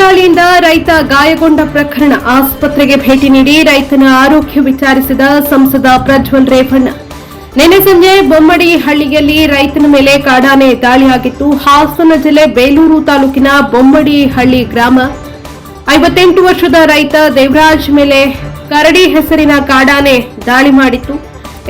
ದಾಳಿಯಿಂದ ರೈತ ಗಾಯಗೊಂಡ ಪ್ರಕರಣ ಆಸ್ಪತ್ರೆಗೆ ಭೇಟಿ ನೀಡಿ ರೈತನ ಆರೋಗ್ಯ ವಿಚಾರಿಸಿದ ಸಂಸದ ಪ್ರಜ್ವಲ್ ರೇವಣ್ಣ. ನಿನ್ನೆ ಸಂಜೆ ಬೊಮ್ಮಡಿ ಹಳ್ಳಿಯಲ್ಲಿ ರೈತನ ಮೇಲೆ ಕಾಡಾನೆ ದಾಳಿಯಾಗಿತ್ತು. ಹಾಸನ ಜಿಲ್ಲೆ ಬೇಲೂರು ತಾಲೂಕಿನ ಬೊಮ್ಮಡಿ ಹಳ್ಳಿ ಗ್ರಾಮ. ಐವತ್ತೆಂಟು ವರ್ಷದ ರೈತ ದೇವರಾಜ್ ಮೇಲೆ ಕರಡಿ ಹೆಸರಿನ ಕಾಡಾನೆ ದಾಳಿ ಮಾಡಿತ್ತು.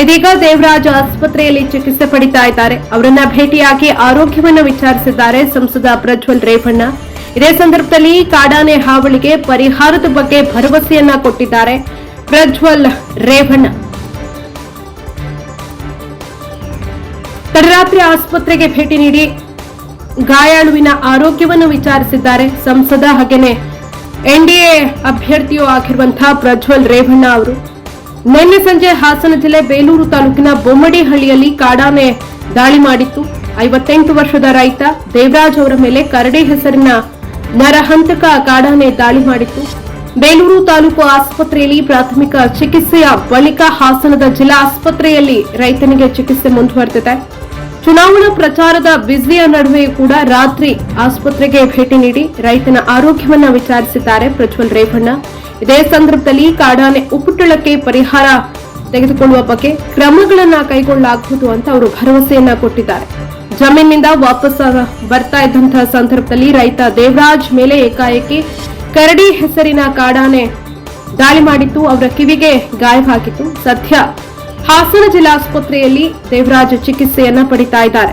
ಇದೀಗ ದೇವರಾಜ್ ಆಸ್ಪತ್ರೆಯಲ್ಲಿ ಚಿಕಿತ್ಸೆ ಪಡಿತಾ ಇದ್ದಾರೆ. ಅವರನ್ನ ಭೇಟಿಯಾಗಿ ಆರೋಗ್ಯವನ್ನು ವಿಚಾರಿಸಿದ್ದಾರೆ ಸಂಸದ ಪ್ರಜ್ವಲ್ ರೇವಣ್ಣ. ಇದೇ ಸಂದರ್ಭದಲ್ಲಿ ಕಾಡಾನೆ ಹಾವಳಿಗೆ ಪರಿಹಾರದ ಬಗ್ಗೆ ಭರವಸೆಯನ್ನ ಕೊಟ್ಟಿದ್ದಾರೆ ಪ್ರಜ್ವಲ್ ರೇವಣ್ಣ. ತಡರಾತ್ರಿ ಆಸ್ಪತ್ರೆಗೆ ಭೇಟಿ ನೀಡಿ ಗಾಯಾಳುವಿನ ಆರೋಗ್ಯವನ್ನು ವಿಚಾರಿಸಿದ್ದಾರೆ. ಸಂಸದ ಹಾಗೇನೆ ಎನ್ಡಿಎ ಅಭ್ಯರ್ಥಿಯೂ ಆಗಿರುವಂತಹ ಪ್ರಜ್ವಲ್ ರೇವಣ್ಣ ಅವರು. ನಿನ್ನೆ ಸಂಜೆ ಹಾಸನ ಜಿಲ್ಲೆ ಬೇಲೂರು ತಾಲೂಕಿನ ಬೊಮ್ಮಡಿಹಳ್ಳಿಯಲ್ಲಿ ಕಾಡಾನೆ ದಾಳಿ ಮಾಡಿತ್ತು. ಐವತ್ತೆಂಟು ವರ್ಷದ ರೈತ ದೇವರಾಜ್ ಅವರ ಮೇಲೆ ಕರಡಿ ಹೆಸರಿನ ನರಹಂತಕ ಕಾಡಾನೆ ದಾಳಿ ಮಾಡಿತ್ತು. ಬೇಲೂರು ತಾಲೂಕು ಆಸ್ಪತ್ರೆಯಲ್ಲಿ ಪ್ರಾಥಮಿಕ ಚಿಕಿತ್ಸೆಯ ಬಳಿಕ ಹಾಸನದ ಜಿಲ್ಲಾ ಆಸ್ಪತ್ರೆಯಲ್ಲಿ ರೈತನಿಗೆ ಚಿಕಿತ್ಸೆ ಮುಂದುವರೆದಿದೆ. ಚುನಾವಣಾ ಪ್ರಚಾರದ ಬ್ಯುಸಿಯ ನಡುವೆಯೂ ಕೂಡ ರಾತ್ರಿ ಆಸ್ಪತ್ರೆಗೆ ಭೇಟಿ ನೀಡಿ ರೈತನ ಆರೋಗ್ಯವನ್ನ ವಿಚಾರಿಸಿದ್ದಾರೆ ಪ್ರಜ್ವಲ್ ರೇವಣ್ಣ. ಇದೇ ಸಂದರ್ಭದಲ್ಲಿ ಕಾಡಾನೆ ಉಪಟಳಕ್ಕೆ ಪರಿಹಾರ ತೆಗೆದುಕೊಳ್ಳುವ ಬಗ್ಗೆ ಕ್ರಮಗಳನ್ನ ಕೈಗೊಳ್ಳಲಾಗುವುದು ಅಂತ ಅವರು ಭರವಸೆಯನ್ನ ಕೊಟ್ಟಿದ್ದಾರೆ. ಜಮೀನಿನಿಂದ ವಾಪಸ್ ಬರ್ತಾ ಇದ್ದಂತಹ ಸಂದರ್ಭದಲ್ಲಿ ರೈತ ದೇವರಾಜ್ ಮೇಲೆ ಏಕಾಏಕಿ ಕರಡಿ ಹೆಸರಿನ ಕಾಡಾನೆ ದಾಳಿ ಮಾಡಿತ್ತು ಅವರ ಕಿವಿಗೆ ಗಾಯವಾಗಿತ್ತು ಸದ್ಯ ಹಾಸನ ಜಿಲ್ಲಾಸ್ಪತ್ರೆಯಲ್ಲಿ ದೇವರಾಜ್ ಚಿಕಿತ್ಸೆಯನ್ನ ಪಡಿತಾ ಇದ್ದಾರೆ.